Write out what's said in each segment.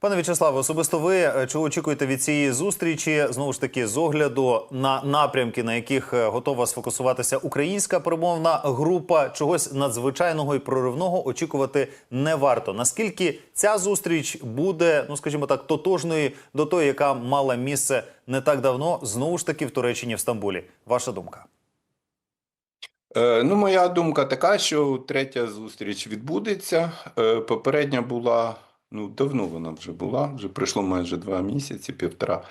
Пане В'ячеславе, особисто ви е, чого очікуєте від цієї зустрічі? Знову ж таки, з огляду на напрямки, на яких е, готова сфокусуватися українська перемовна група, чогось надзвичайного і проривного очікувати не варто. Наскільки ця зустріч буде, ну скажімо так, тотожною до тої, яка мала місце не так давно, знову ж таки в Туреччині в Стамбулі? Ваша думка? Е, Ну, моя думка така, що третя зустріч відбудеться. Попередня була, ну, давно вона вже була, вже пройшло майже два місяці, півтора.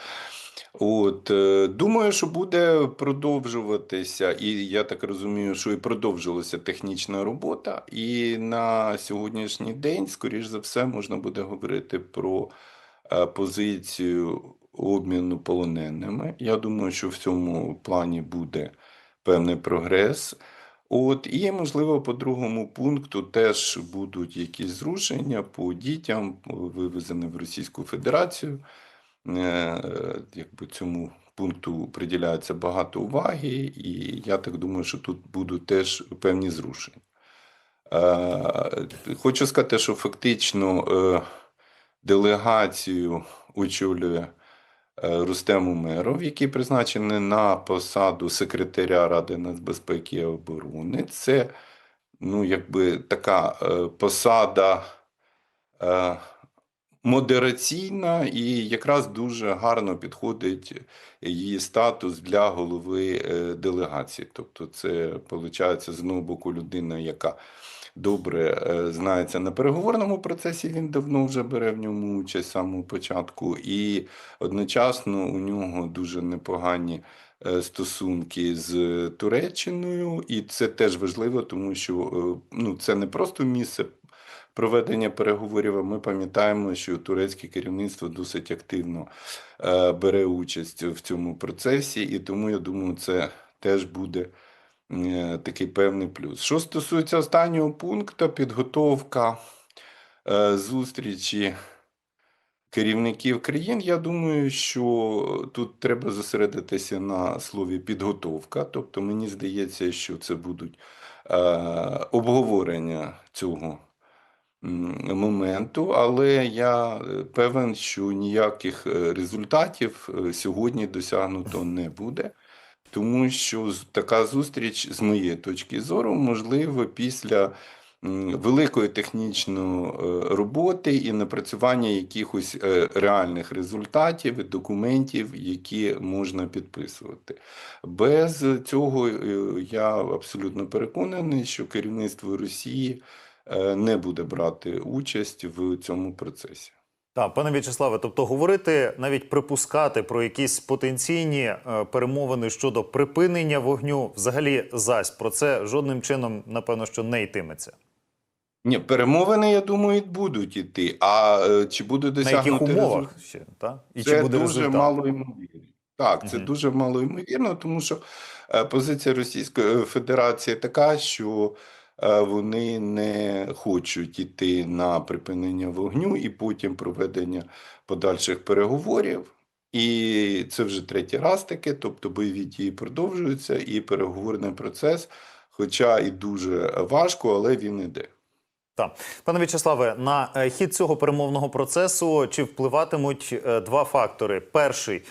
От, е, думаю, що буде продовжуватися, і я так розумію, що і продовжилася технічна робота. І на сьогоднішній день, скоріш за все, можна буде говорити про е, позицію обміну полоненими. Я думаю, що в цьому плані буде певний прогрес. От, і, можливо, по другому пункту теж будуть якісь зрушення по дітям, вивезеним в Російську Федерацію. Е, Якби цьому пункту приділяється багато уваги, і я так думаю, що тут будуть теж певні зрушення. Е, Хочу сказати, що фактично е, делегацію очолює е, Рустем Умеров, який призначений на посаду секретаря Ради нацбезпеки і оборони. Це ну, якби така е, посада е, модераційна і якраз дуже гарно підходить її статус для голови делегації. Тобто, це виходить з одного боку людина, яка добре е, знається на переговорному процесі. Він давно вже бере в ньому участь з самого початку, і одночасно у нього дуже непогані е, стосунки з Туреччиною, і це теж важливо, тому що е, ну, це не просто місце. Проведення переговорів, ми пам'ятаємо, що турецьке керівництво досить активно бере участь в цьому процесі, і тому я думаю, це теж буде такий певний плюс. Що стосується останнього пункту, підготовка е, зустрічі керівників країн, я думаю, що тут треба зосередитися на слові підготовка. Тобто, мені здається, що це будуть е, обговорення цього моменту, але я е, певен, що ніяких е, результатів е, сьогодні досягнуто не буде. Тому що така зустріч, з моєї точки зору, можливо, після великої технічної е, роботи і напрацювання якихось е, реальних результатів і документів, які можна підписувати. Без цього е, я абсолютно переконаний, що керівництво Росії не буде брати участь в цьому процесі. Так, пане В'ячеславе, тобто говорити, навіть припускати про якісь потенційні е, перемовини щодо припинення вогню, взагалі зась про це жодним чином, напевно, що не йтиметься. Ні, перемовини, я думаю, будуть іти. А е, чи буде На яких умовах результат? ще та і Це чи буде дуже результат? мало ймовірно. Так, це Мгм. дуже мало ймовірно, тому що е, позиція Російської Федерації така, що вони не хочуть йти на припинення вогню і потім проведення подальших переговорів. І це вже третій раз таке, тобто бойові дії продовжуються, і переговорний процес, хоча і дуже важко, але він іде. Так, пане В'ячеславе, на е, хід цього перемовного процесу чи впливатимуть е, два фактори: перший е,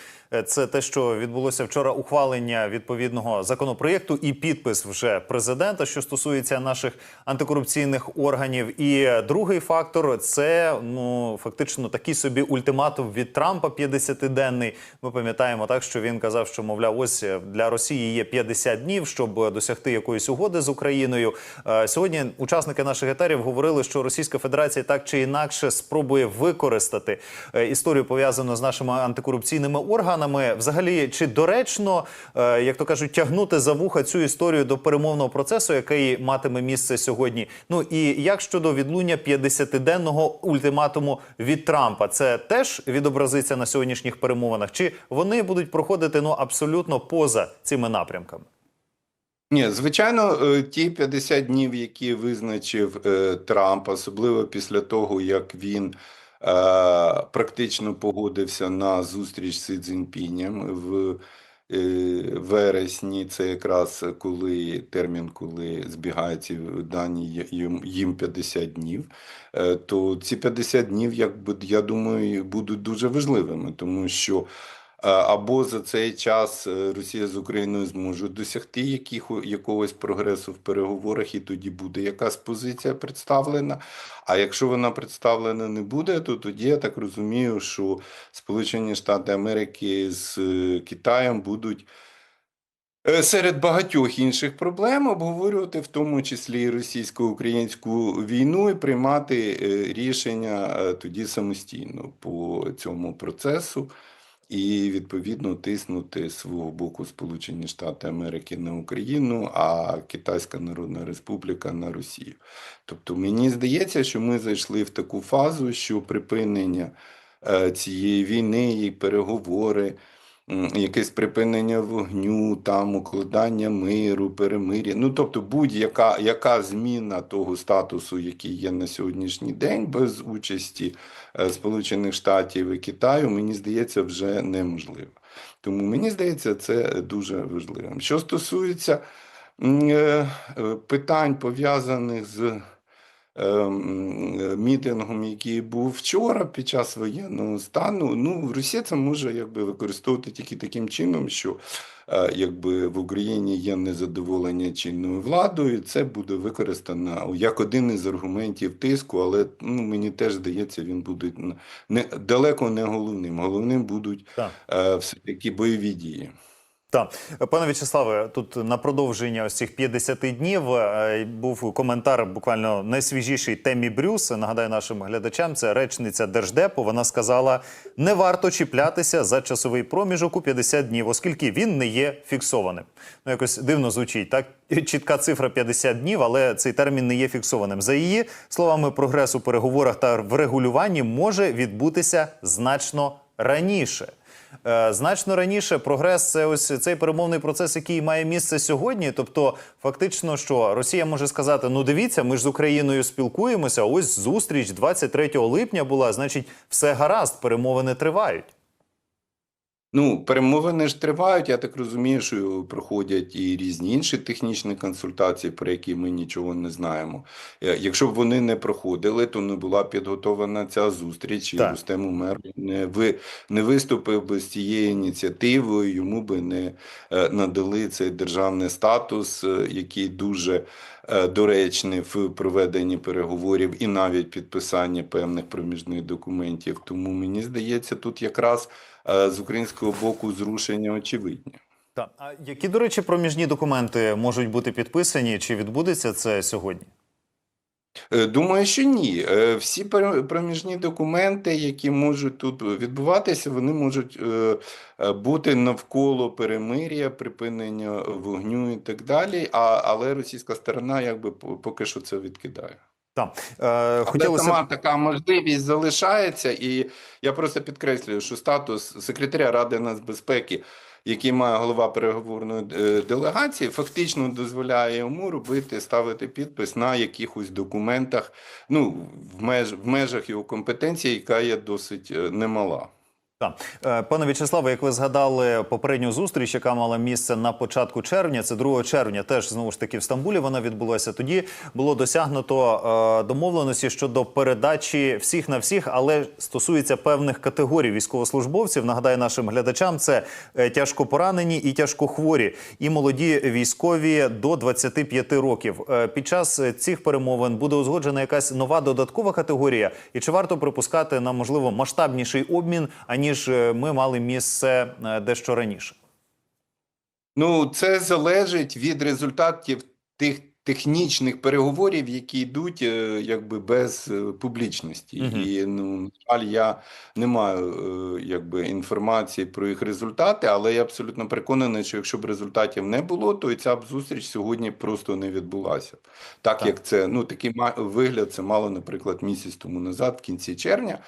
це те, що відбулося вчора ухвалення відповідного законопроєкту і підпис вже президента, що стосується наших антикорупційних органів. І е, другий фактор це ну фактично такий собі ультиматум від Трампа 50-денний. Ми пам'ятаємо так, що він казав, що мовляв, ось е, для Росії є 50 днів, щоб е, досягти якоїсь угоди з Україною. Е, Сьогодні учасники наших етерів говорили, що Російська Федерація так чи інакше спробує використати е, історію пов'язану з нашими антикорупційними органами. Взагалі, чи доречно, е, як то кажуть, тягнути за вуха цю історію до перемовного процесу, який матиме місце сьогодні? Ну і як щодо відлуння 50-денного ультиматуму від Трампа, це теж відобразиться на сьогоднішніх перемовинах? Чи вони будуть проходити ну абсолютно поза цими напрямками? Ні, звичайно, е, ті 50 днів, які визначив е, Трамп, особливо після того, як він практично погодився на зустріч з Цзіньпінем в е, вересні, це якраз коли термін, коли збігаються дані, їм, їм 50 днів, е, то ці 50 днів, якби, я думаю, будуть дуже важливими, тому що е, або за цей час е, Росія з Україною зможуть досягти яких, якогось прогресу в переговорах, і тоді буде якась позиція представлена. А якщо вона представлена не буде, то тоді я так розумію, що Сполучені Штати Америки з е, Китаєм будуть е, серед багатьох інших проблем обговорювати, в тому числі російсько-українську війну, і приймати е, рішення е, тоді самостійно по цьому процесу. І відповідно тиснути свого боку Сполучені Штати Америки на Україну, а Китайська Народна Республіка на Росію. Тобто мені здається, що ми зайшли в таку фазу, що припинення е, цієї війни і переговори, якесь припинення вогню, там укладання миру, перемир'я. Ну тобто, будь-яка яка зміна того статусу, який є на сьогоднішній день, без участі е, Сполучених Штатів і Китаю, мені здається, вже неможливо. Тому мені здається, це дуже важливим. Що стосується е, е, питань пов'язаних з мітингом, який був вчора під час воєнного стану. Ну, Росія це може якби використовувати тільки таким чином, що е, якби в Україні є незадоволення чинною владою, це буде використано як один із аргументів тиску, але ну, мені теж здається, він буде не далеко не головним. Головним будуть Так. е, все-таки бойові дії. Так, пане В'ячеславе, тут на продовження ось цих 50 днів е, був коментар буквально найсвіжіший Темі Брюс. Нагадаю нашим глядачам, це речниця Держдепу. Вона сказала: не варто чіплятися за часовий проміжок у 50 днів, оскільки він не є фіксованим. Ну якось дивно звучить. Так чітка цифра 50 днів, але цей термін не є фіксованим. За її словами, прогрес у переговорах та врегулюванні може відбутися значно раніше. Е, Значно раніше прогрес це ось цей перемовний процес, який має місце сьогодні. Тобто, фактично, що Росія може сказати: ну дивіться, ми ж з Україною спілкуємося. Ось зустріч 23 липня була. Значить, все гаразд, перемовини тривають. Ну, перемовини ж тривають. Я так розумію, що проходять і різні інші технічні консультації, про які ми нічого не знаємо. Е, Якщо б вони не проходили, то не була підготовлена ця зустріч, і Так. Рустем Умер не ви не виступив би з цією ініціативою. Йому би не е, надали цей державний статус, е, який дуже е, доречний в проведенні переговорів і навіть підписанні певних проміжних документів. Тому мені здається, тут якраз е, з українського боку зрушення очевидні. Так, а які, до речі, проміжні документи можуть бути підписані? Чи відбудеться це сьогодні? Е, Думаю, що ні. Е, Всі проміжні документи, які можуть тут відбуватися, вони можуть е, бути навколо перемир'я, припинення вогню і так далі. А, але російська сторона якби по- поки що це відкидає. Так, е, хотілося сама така можливість залишається, і я просто підкреслюю, що статус секретаря Ради нацбезпеки, який має голова переговорної е, делегації, фактично дозволяє йому робити, ставити підпис на якихось документах, ну в меж в межах його компетенції, яка є досить е, немала. Так. Е, Пане В'ячеславе, як ви згадали попередню зустріч, яка мала місце на початку червня, це 2 червня, теж знову ж таки в Стамбулі вона відбулася. Тоді було досягнуто е, домовленості щодо передачі всіх на всіх, але стосується певних категорій військовослужбовців. Нагадаю нашим глядачам, це е, тяжко поранені і тяжкохворі, і молоді військові до 25 років. Під час цих перемовин буде узгоджена якась нова додаткова категорія, і чи варто припускати на можливо масштабніший обмін, аніж е, ми мали місце е, дещо раніше? Ну, це залежить від результатів тих технічних переговорів, які йдуть е, якби без е, публічності. Мгм. І ну, на жаль, я не маю е, якби інформації про їх результати, але я абсолютно переконаний, що якщо б результатів не було, то і ця б зустріч сьогодні просто не відбулася. Так, Так. як це ну такий вигляд це мало, наприклад, місяць тому назад, в кінці червня.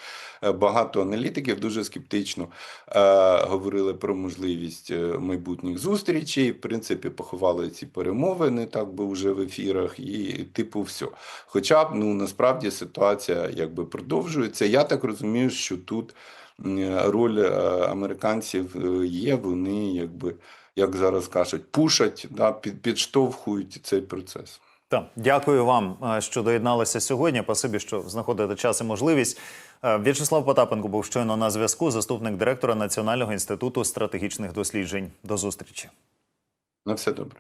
Багато аналітиків дуже скептично е, говорили про можливість майбутніх зустрічей. В принципі, поховали ці перемовини, так би вже ви ефірах, і типу все. Хоча б ну насправді ситуація якби продовжується. Я так розумію, що тут роль е, американців е, є. Вони якби як зараз кажуть, пушать, да, під, підштовхують цей процес. Так, дякую вам, е, що доєдналися сьогодні. Спасибі, що знаходите час і можливість. В'ячеслав Потапенко був щойно на зв'язку, заступник директора Національного інституту стратегічних досліджень. До зустрічі. На все добре.